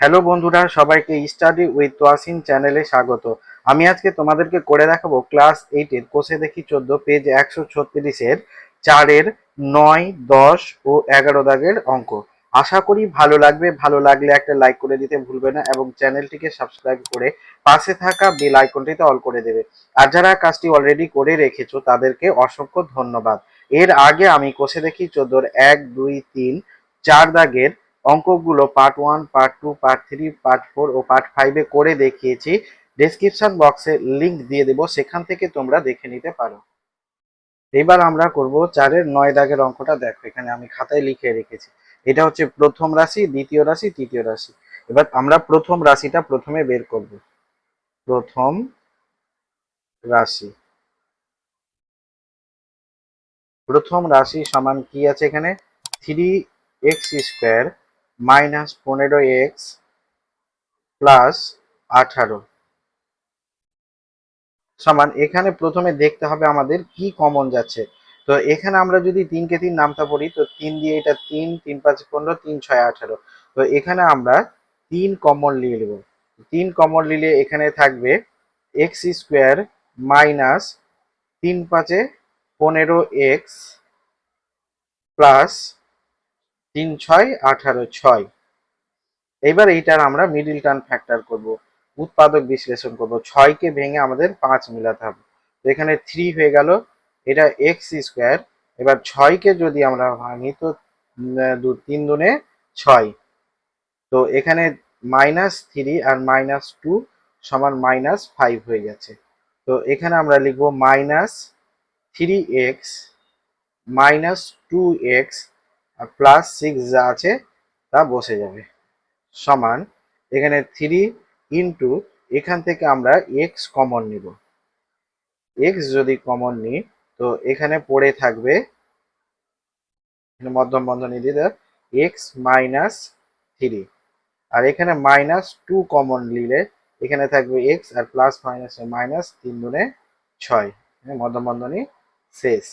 Hello বন্ধুরা, সবাইকে study with Toyasin চ্যানেলে স্বাগত। আমি আজকে তোমাদেরকে করে দেখাবো ক্লাস এইটের কোষে দেখি চোদ্দ পেজ একশো ছত্রিশের চারের নয়, দশ ও এগারো দাগের অঙ্ক। আশা করি ভালো লাগবে, ভালো লাগলে একটা লাইক করে দিতে ভুলবে না এবং চ্যানেলটিকে সাবস্ক্রাইব করে পাশে থাকা বেল আইকনটিতে অল করে দেবে। আর যারা কাজটি অলরেডি করে রেখেছো, তাদেরকে অসংখ্য ধন্যবাদ। এর আগে আমি কোষে দেখি চোদ্দোর এক, দুই, তিন, চার দাগের অঙ্কগুলো part one part two part three part four ও পার্ট ফাইভে করে দেখিয়েছি। ডেসক্রিপশন বক্সে লিংক দিয়ে দেবো, সেখান থেকে তোমরা দেখে নিতে পারো। এবার আমরা করব চারের নয় দাগের অঙ্কটা। দেখো, এখানে আমি খাতায় লিখে রেখেছি। এটা হচ্ছে প্রথম রাশি, দ্বিতীয় রাশি, তৃতীয় রাশি। এবার আমরা প্রথম রাশিটা প্রথমে বের করব। প্রথম রাশি। প্রথম রাশি সমান কি আছে এখানে? থ্রি এক্স স্কোয়ার মাইনাস পনেরো এক্স প্লাস আঠারো। সমান, এখানে প্রথমে দেখতে হবে আমাদের কি কমন যাচ্ছে। তো এখানে আমরা যদি তিনকে তিন নামতা পড়ি, তো তিন দিয়ে এটা তিন তিন পাঁচ পনেরো, তিন ছয় আঠারো। তো এখানে আমরা তিন কমন নিয়ে নেব। তিন কমন নিলে এখানে থাকবে এক্স স্কোয়ার মাইনাস তিন পাঁচে পনেরো এক্স প্লাস তিন ছয় আঠারো ছয়। এবার এইটার আমরা মিডিল টার্ম ফ্যাক্টর করব। উৎপাদক বিশ্লেষণ করব। ছয়কে ভেঙে আমাদের পাঁচ মিলাতে হবে। তো এখানে থ্রি হয়ে গেল। এটা এক্স স্কোয়ার এবার ছয়কে যদি আমরা ভাঙি, তো দু, তিন দুনে ছয়। তো এখানে মাইনাস থ্রি আর মাইনাস টু সমান মাইনাস ফাইভ হয়ে যাচ্ছে তো এখানে আমরা লিখব minus three X minus two X আর প্লাস সিক্স যা আছে তা বসে যাবে। সমান এখানে থ্রি ইন্টু এখান থেকে আমরা এক্স কমন নিব। এক্স যদি কমন নিই, তো এখানে পড়ে থাকবে মধ্যম বন্ধনী দিয়ে এক্স মাইনাস থ্রি আর এখানে মাইনাস টু কমন নিলে এখানে থাকবে এক্স আর প্লাস মাইনাস মাইনাস তিন দুনে ছয়। মধ্যম বন্ধনী শেষ।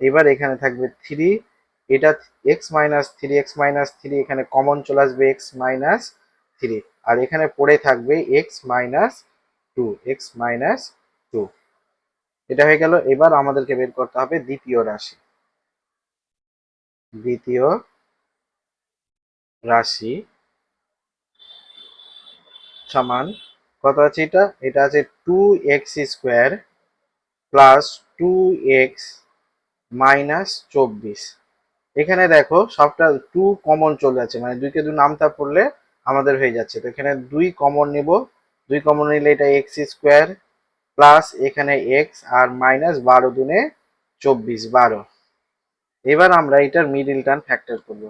এবার এখানে থাকবে থ্রি এটা X minus three X minus three এখানে কমন চলে আসবে এক্স মাইনাস থ্রি আর এখানে পড়ে থাকবে X minus two X minus two এটা হয়ে গেল, এবার আমাদেরকে বের করতে হবে দ্বিতীয় রাশি। দ্বিতীয় রাশি সমান কত আছে এটা? এটা আছে two X square plus two X minus চব্বিশ। এখানে দেখো সবটা টু কমন চলে যাচ্ছে মানে দুইকে দুই নামতা পড়লে আমাদের হয়ে যাচ্ছে। তো এখানে দুই কমন নিব, দুই কমন নিলে এটা এক্স স্কোয়ার প্লাস এখানে এক্স আর মাইনাস বারো দুনে চব্বিশ, বারো। এবার আমরা এটার মিডিল টার্ম ফ্যাক্টর করব।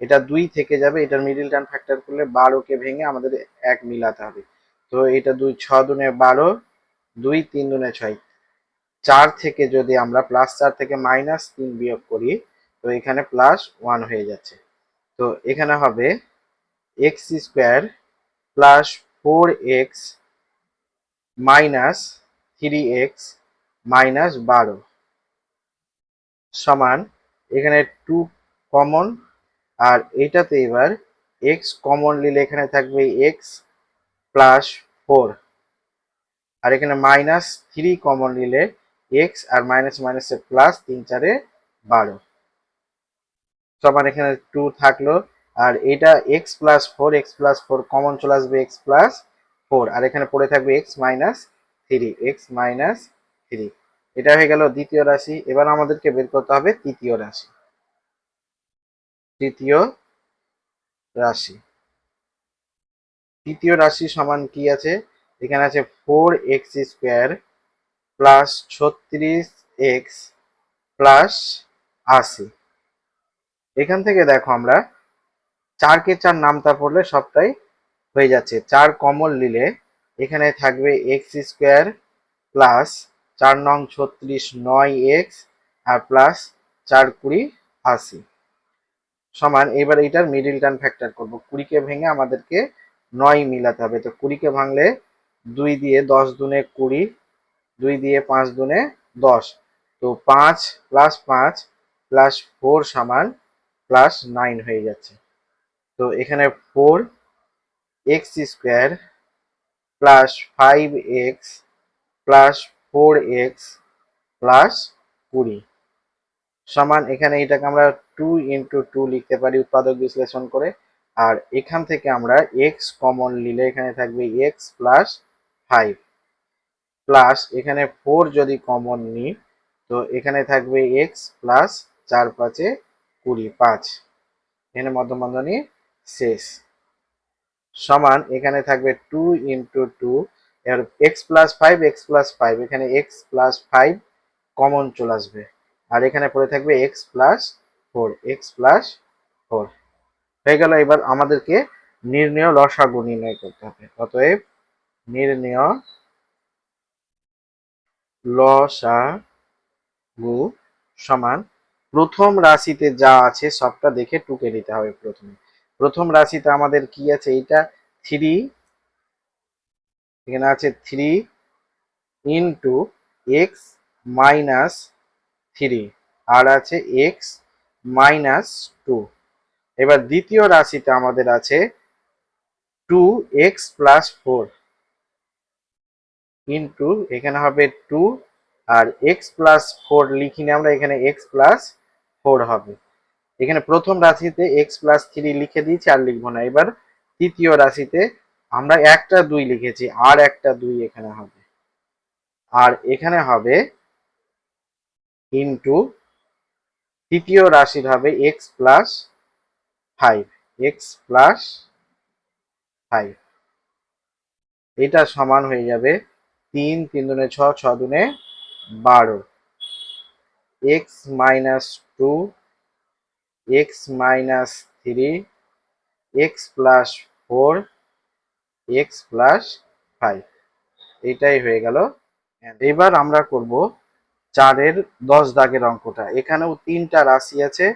এটা দুই থেকে যাবে, এটার মিডিল টার্ম ফ্যাক্টর করলে বারোকে ভেঙে আমাদের এক মিলাতে হবে। তো এটা দুই ছ দুনে বারো, দুই তিন দুনে ছয়। চার থেকে যদি আমরা প্লাস চার থেকে মাইনাস তিন বিয়োগ করি তো এখানে প্লাস ওয়ান হয়ে যাচ্ছে। তো এখানে হবে X square plus four X minus three X minus বারো সমান এখানে টু কমন আর এটাতে এবার এক্স কমন নিলে এখানে থাকবে এক্স প্লাস ফোর আর এখানে মাইনাস থ্রি কমন নিলে এক্স আর মাইনাস মাইনাসে প্লাস তিন চারে বারো। সমান এখানে টু থাকল। আর এটা X plus four X plus four common চলে আসবে এক্স প্লাস ফোর আর এখানে পড়ে থাকবে X minus three X minus three এটা হয়ে গেল দ্বিতীয় রাশি। এবার আমাদেরকে বের করতে হবে তৃতীয় রাশি। তৃতীয় রাশি। তৃতীয় রাশি সমান কি আছে? এখানে আছে ফোর এক্স স্কোয়ার প্লাস ছত্রিশ এক্স প্লাস আশি। এখান থেকে দেখো আমরা চারকে চার নামতা পড়লে সবটাই হয়ে যাচ্ছে। চার কমল নিলে এখানে থাকবে এক্স স্কোয়ার প্লাস চার নং ছত্রিশ নয় এক্স আর প্লাস চার কুড়ি আশি। সমান, এবার এটার মিডিল টার্ম ফ্যাক্টর করব। কুড়িকে ভেঙে আমাদেরকে নয় মিলাতে হবে। তো কুড়িকে ভাঙলে দুই দিয়ে দশ দুনে কুড়ি, দুই দিয়ে পাঁচ দুনে দশ। তো পাঁচ প্লাস পাঁচ প্লাস ফোর সমান প্লাস নাইন হয়ে যাচ্ছে। তো এখানে four X square plus five X plus four X plus কুড়ি। সমান এখানে এটাকে আমরা টু ইন্টু টু লিখতে পারি উৎপাদক বিশ্লেষণ করে। আর এখান থেকে আমরা এক্স কমন নিলে এখানে থাকবে এক্স প্লাস ফাইভ প্লাস এখানে ফোর যদি কমন নিই, তো এখানে থাকবে এক্স প্লাস চার পাঁচে কুড়ি, পাঁচ। এখানে মধ্যবন্ধনী শেষ। সমান এখানে থাকবে টু ইন্টু টু এর X plus five X plus five এখানে এক্স প্লাস ফাইভ কমন চলে আসবে। আর এখানে পড়ে থাকবে X plus four X plus four হয়ে গেল এবার আমাদেরকে নির্ণয় লসাগু নির্ণয় করতে হবে। অতএব নির্ণয় লসাগু সমান প্রথম রাশিতে যা আছে সবটা দেখে টুকে নিতে হবে প্রথমে। প্রথম রাশিতে আমাদের কি আছে? এটা থ্রি এখানে আছে three into X minus three আর আছে এক্স মাইনাস টু এবার দ্বিতীয় রাশিতে আমাদের আছে two X plus four into এখানে হবে টু আর এক্স প্লাস ফোর লিখিনি আমরা, এখানে এক্স প্লাস হবে। এখানে প্রথম রাশিতে এক্স প্লাস থ্রি লিখে দিয়েছি আর লিখব না। এবার তৃতীয় রাশিতে আমরা একটা দুই লিখেছি, আর একটা দুই এখানে হবে। আর এখানে হবে ইন্টু তৃতীয় রাশির হবে X plus five X plus five এটা সমান হয়ে যাবে তিন তিন দুনে ছ ছ দুনে বারো। X minus two X minus three X plus four X plus five এইটাই হয়ে গেল। এবার আমরা করব চারের দশ দাগের অঙ্কটা। এখানেও তিনটা রাশি আছে।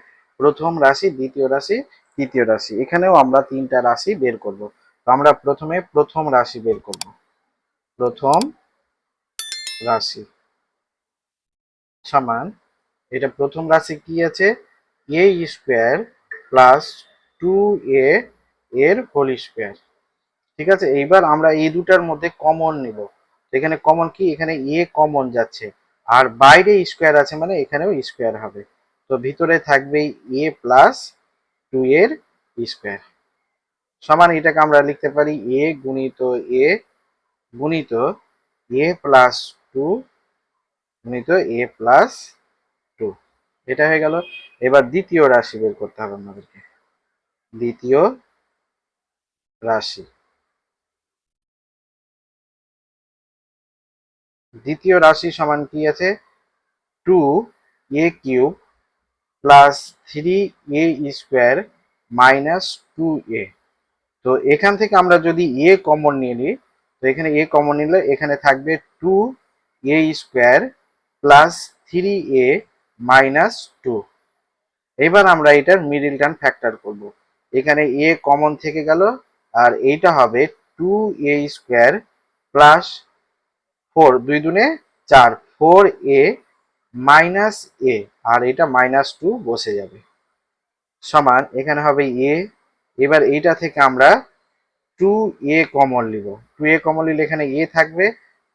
প্রথম রাশি, দ্বিতীয় রাশি, তৃতীয় রাশি। এখানেও আমরা তিনটা রাশি বের করব। তো আমরা প্রথমে প্রথম রাশি বের করব। প্রথম রাশি। সমান এটা প্রথম রাশি কি আছে? A square plus two A এর হোল স্কোয়ার ঠিক আছে? এইবার আমরা এই দুটার মধ্যে কমন নিব। এখানে কমন কি? এখানে এ কমন যাচ্ছে। আর বাইরে স্কোয়ার আছে মানে এখানেও স্কোয়ার হবে। তো ভিতরে থাকবে এ প্লাস টু এর স্কোয়ার সমান এটাকে আমরা লিখতে পারি এ গুণিত এ গুণিত এ প্লাস টু গুণিত এ প্লাস এটা হয়ে গেল। এবার দ্বিতীয় রাশি বের করতে হবে আমাদেরকে। দ্বিতীয় রাশি। দ্বিতীয় রাশি সমান কি আছে? Two A cube plus three A square minus two A. তো এখান থেকে আমরা যদি এ কমন নিয়ে নিই, তো এখানে এ কমন নিলে এখানে থাকবে two A square plus three A minus two. এবার আমরা এটার মিডিল টার্ম ফ্যাক্টর করব। এখানে এ কমন থেকে গেল, আর এইটা হবে two A square plus four দুই দুনে চার ফোর এ মাইনাস এ আর এটা মাইনাস টু বসে যাবে। সমান, এখানে হবে এ এবার এইটা থেকে আমরা টু এ কমন নিব টু এ কমন নিলে এখানে এ থাকবে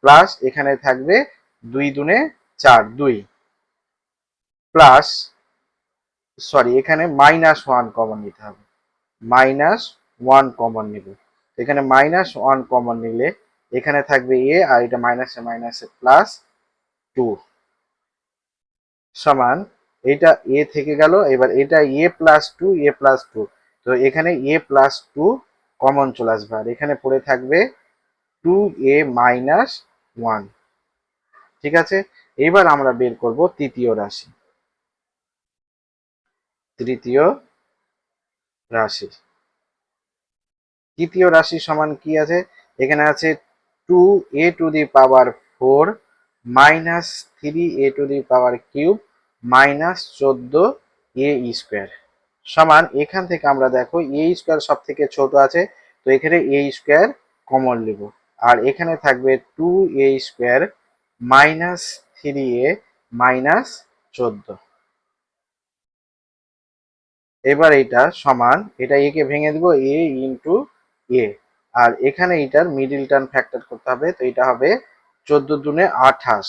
প্লাস এখানে থাকবে দুই দুনে চার, দুই। প্লাস সরি এখানে মাইনাস ওয়ান কমন নিতে হবে। মাইনাস ওয়ান কমন নিব। এখানে মাইনাস ওয়ান কমন নিলে এখানে থাকবে এ আর এটা মাইনাসে মাইনাসে প্লাস টু সমান, এটা এ থেকে গেল, এবার এটা A plus two A plus two তো এখানে এ প্লাস টু কমন চলে আসবে। আর এখানে পড়ে থাকবে টু এ মাইনাস ওয়ান ঠিক আছে? এবার আমরা বের করব তৃতীয় রাশি। তৃতীয় রাশি। তৃতীয় রাশি সমান কি আছে? এখানে আছে two A to the power four minus three A to the power cube minus চোদ্দ এ স্কোয়ার সমান, এখান থেকে আমরা দেখো এ স্কোয়ার সব থেকে ছোট আছে, তো এখানে এ স্কোয়ার কমন নিব। আর এখানে থাকবে two A square minus three A minus চোদ্দ এবার এটা সমান, এটা এ কে ভেঙে দিব এ ইন্টু এ আর এখানে এটার মিডিল টার্ম ফ্যাক্টর করতে হবে, তো এটা হবে চোদ্দ দুনে আঠাশ।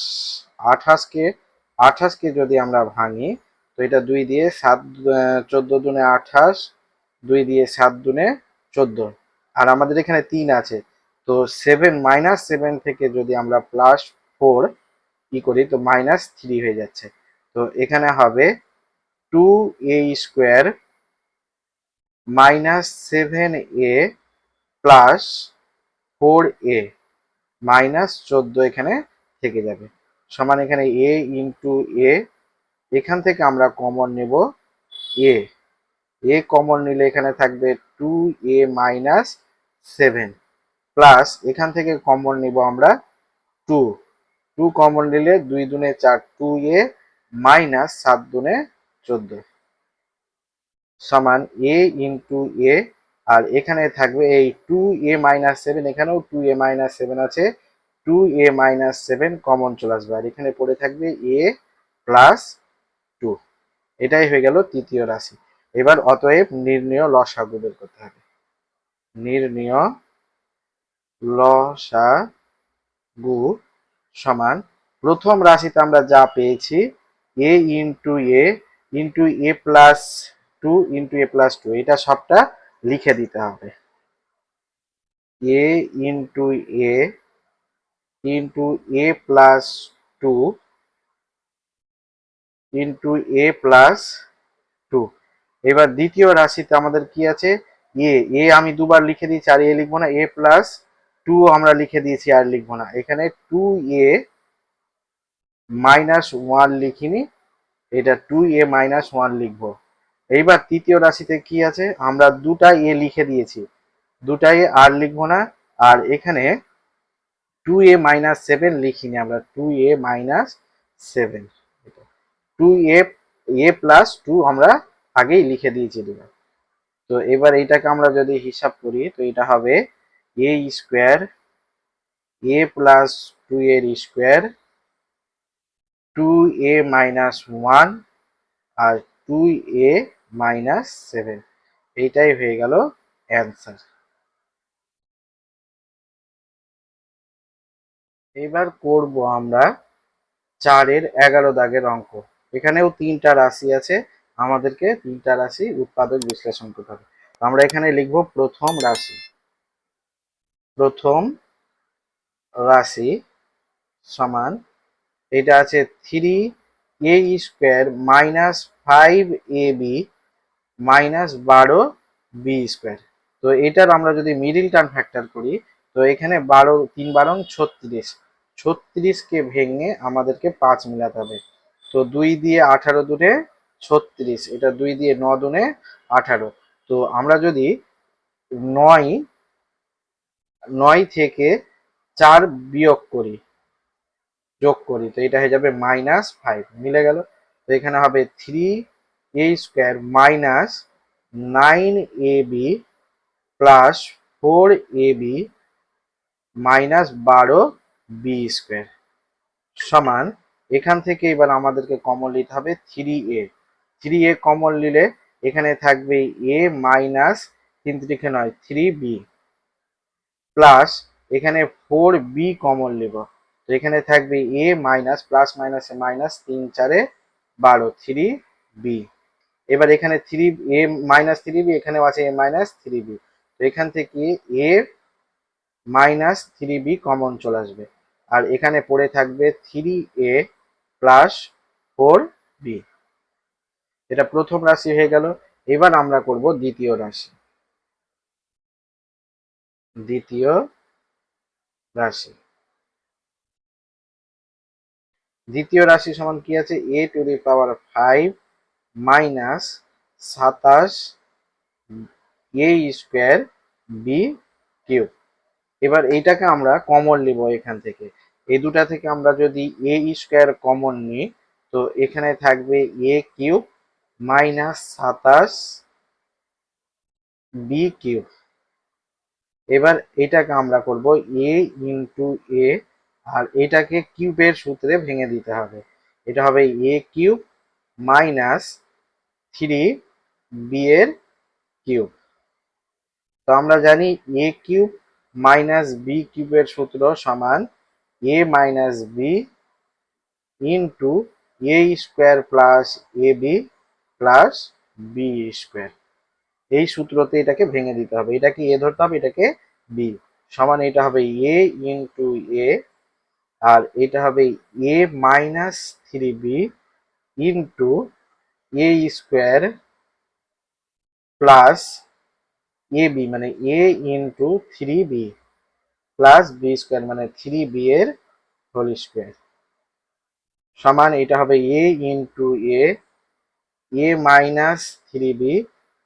আঠাশকে আঠাশকে যদি আমরা ভাঙি, তো এটা দুই দিয়ে সাত, চোদ্দ দুনে আঠাশ, দুই দিয়ে সাত দুনে চোদ্দ। আর আমাদের এখানে তিন আছে, তো সেভেন মাইনাস সেভেন থেকে যদি আমরা প্লাস ফোর কি করি, তো মাইনাস থ্রি হয়ে যাচ্ছে। তো এখানে হবে two A square minus seven A plus four A minus চোদ্দ এখানে থেকে যাবে। সমান এখানে এ ইন্টু এ এখান থেকে আমরা কমন নেব এ এ কমন নিলে এখানে থাকবে two A minus seven plus এখান থেকে কমন নিব আমরা টু টু কমন নিলে দুই দুনে চার টু এ মাইনাস সাত দুনে চোদ্দ। সমান এ ইন্টু এ আর এখানে থাকবে এই টু এ মাইনাস সেভেন এখানেও টু এ মাইনাস সেভেন আছে। Two A minus seven common চলে আসবে। আর এখানে পড়ে থাকবে এ প্লাস টু এটাই হয়ে গেল তৃতীয় রাশি। এবার অতএব নির্ণয় লসাগু বের করতে হবে। নির্ণয় লসাগু সমান প্রথম রাশিতে আমরা যা পেয়েছি A into A into A plus two into A plus two এটা সবটা লিখে দিতে হবে। A into A into A plus two into A plus two এবার দ্বিতীয় রাশিতে আমাদের কি আছে? এ এ আমি দুবার লিখে দিয়েছি, আর এ লিখব না। এ প্লাস টু আমরা লিখে দিয়েছি, আর লিখব না। এখানে টু এ মাইনাস ওয়ান লিখিনি। এটা টু এ মাইনাস ওয়ান লিখব। এইবার তৃতীয় রাশিতে কি আছে? আমরা দুটা এ লিখে দিয়েছি। দুটা এ আর লিখব না। আর এখানে টু এ মাইনাস সেভেন লিখিনি আমরা। Two A minus seven two A A plus two আমরা আগেই লিখে দিয়েছি দুটো। তো এবার এইটাকে আমরা যদি হিসাব করি, তো এটা হবে A square A plus two এর square two A minus one R two A minus seven এইটাই হয়ে গেল অ্যান্সার এবার করব আমরা চারের এগারো দাগের অঙ্ক। এখানেও তিনটা রাশি আছে, আমাদেরকে তিনটা রাশি উৎপাদক বিশ্লেষণ করতে হবে। আমরা এখানে লিখব প্রথম রাশি। প্রথম রাশি সমান এটা আছে three A square minus five A B minus বারো বি স্কোয়ার তো এটার আমরা যদি মিডিল টার্ম ফ্যাক্টর করি, তো এখানে বারো, তিন বারং ছত্রিশ। ছত্রিশকে ভেঙে আমাদেরকে পাঁচ মিলাতে হবে। তো দুই দিয়ে আঠারো দুনে ছত্রিশ, এটা দুই দিয়ে ন দুনে আঠারো। তো আমরা যদি নয় নয় থেকে চার বিয়োগ করি যোগ করি, তো এটা হয়ে যাবে মাইনাস ফাইভ মিলে গেল। তো এখানে হবে three A square minus nine A B plus four A B minus বারো বি স্কোয়ার সমান, এখান থেকে এবার আমাদেরকে কমন নিতে হবে three A three A common নিলে এখানে থাকবে এ মাইনাস তিন তিরিখে নয় থ্রি বি প্লাস এখানে ফোর বি কমন নেব। তো এখানে থাকবে এ মাইনাস প্লাস মাইনাসে মাইনাস তিন চারে বারো থ্রি বি এবার এখানে three A minus three B এখানেও আছে এ মাইনাস থ্রি বি তো এখান থেকে A minus three B common চলে আসবে। আর এখানে পড়ে থাকবে three A plus four B এটা প্রথম রাশি হয়ে গেল। এবার আমরা করব দ্বিতীয় রাশি। দ্বিতীয় রাশি। দ্বিতীয় রাশি সমান কি আছে? A to the power five minus সাতাশ এ স্কোয়ার বি কিউব এবার এইটাকে আমরা কমন নিব এখান থেকে। এই দুটা থেকে আমরা যদি এ স্কোয়ার কমন নিই, তো এখানে থাকবে এ কিউব মাইনাস সাতাশ বি কিউব এবার এটাকে আমরা করব এ ইন্টু এ আর এটাকে কিউবের সূত্রে ভেঙে দিতে হবে। এটা হবে A cube minus three B এর কিউব। তো আমরা জানি এ কিউব মাইনাস বি কিউবের সূত্র সমান A minus B into A square plus A B plus B square. এই সূত্রতে এটাকে ভেঙে দিতে হবে। এটাকে এ ধরতে হবে, এটাকে বি। সমান এটা হবে এ ইন্টু এ আর এটা হবে A minus three B into A square plus A B মানে A into three B plus B square মানে থ্রি বি এর হোল স্কোয়ার সমান এটা হবে A into A A minus three B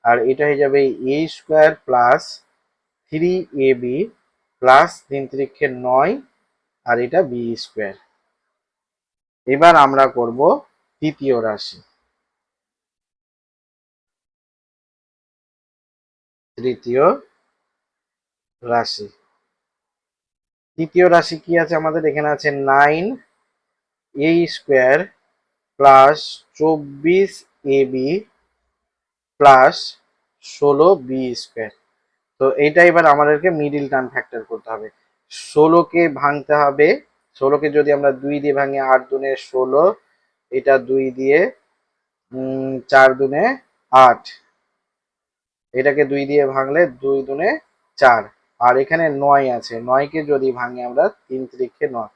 আর এটা হয়ে যাবে A square plus three A B plus তিন ত্রিক্ষে নয় আর এটা বি স্কোয়ার এবার আমরা করব তৃতীয় রাশি। তৃতীয় রাশি। তৃতীয় রাশি কি আছে? আমাদের এখানে আছে নাইন এ স্কোয়ার প্লাস চব্বিশ এ বি প্লাস ষোলো বি স্কোয়ার তো এইটা এবার আমাদেরকে মিডিল টার্ম ফ্যাক্টর করতে হবে। ষোলোকে ভাঙতে হবে। ষোলোকে যদি আমরা দুই দিয়ে ভাঙি, আট দুনে ষোলো, এটা দুই দিয়ে চার দুনে আট। এটাকে দুই দিয়ে ভাঙলে দুই দুনে চার। আর এখানে নয় আছে। নয়কে যদি ভাঙি আমরা, তিন ত্রিক্ষে নয়।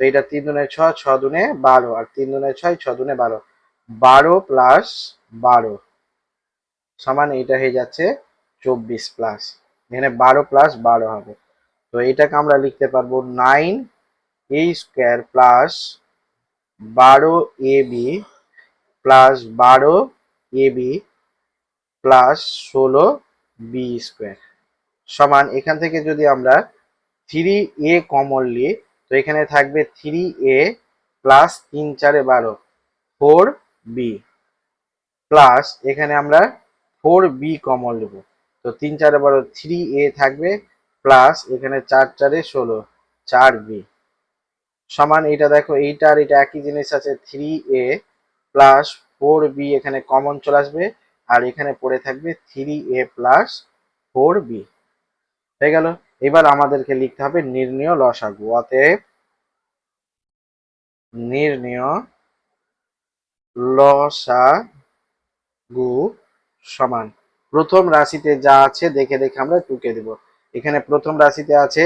তো এটা তিন দুনে ছ ছ দুনে বারো। আর তিন দুনে ছয় ছ দুনে বারো। বারো প্লাস বারো। সমান এটা হয়ে যাচ্ছে চব্বিশ প্লাস। এখানে বারো প্লাস বারো হবে। তো এটাকে আমরা লিখতে পারব নাইন এ স্কোয়ার প্লাস বারো এ বি প্লাস বারো এ বি প্লাস ষোলো বি স্কোয়ার। সমান, এখান থেকে যদি আমরা থ্রি এ কমন নিই তো এখানে থাকবে থ্রি এ প্লাস তিন চারে বারো ফোর বি প্লাস এখানে আমরা ফোর বি কমন নেব তো তিন চারে বারো থ্রি এ থাকবে প্লাস এখানে চার চারে ষোলো, চার বি সমান এটা দেখো, এইটা আর এটা একই জিনিস আছে three A plus four B এখানে কমন চলে আসবে, আর এখানে পড়ে থাকবে three A plus four B হয়ে গেল। এবার আমাদেরকে লিখতে হবে নির্ণয় লসাগু, অতএব নির্ণয় লসাগু সমান। প্রথম রাশিতে যা আছে দেখে দেখে আমরা টুকে দেব। এখানে প্রথম রাশিতে আছে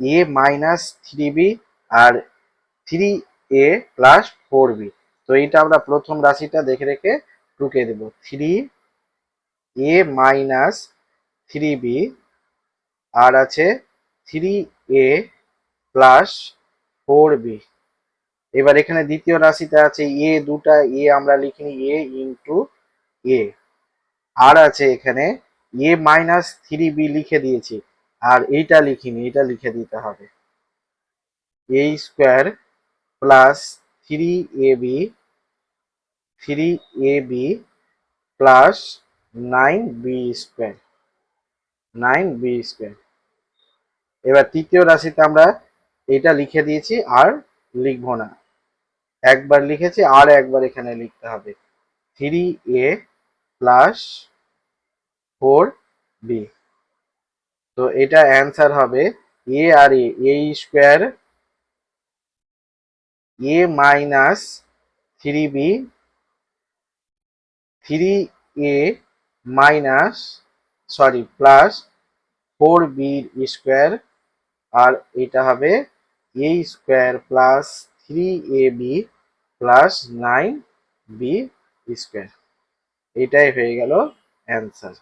এ minus three B R three A plus four B. তো এইটা আমরা প্রথম রাশিটা দেখে রেখে টুকে দেব। Three A minus three B আর আছে three A plus four B. এবার এখানে দ্বিতীয় রাশিতে আছে এ দুটা, এ আমরা লিখিনি, এ ইন্টু এ। আর আছে এখানে এ মাইনাস থ্রি বি লিখে দিয়েছি। আর এইটা লিখিনি এটা লিখে দিতে হবে। A square plus three A B three A B plus nine B square nine B square এবার তৃতীয় রাশিতে আমরা এটা লিখে দিয়েছি আর লিখব না। একবার লিখেছি আর একবার এখানে লিখতে হবে। Three A plus four B তো এটা অ্যান্সার হবে এ আর A A square A minus three B three A minus sorry plus four B square আর এটা হবে A square plus three A B plus nine B square এটাই হয়ে গেল answer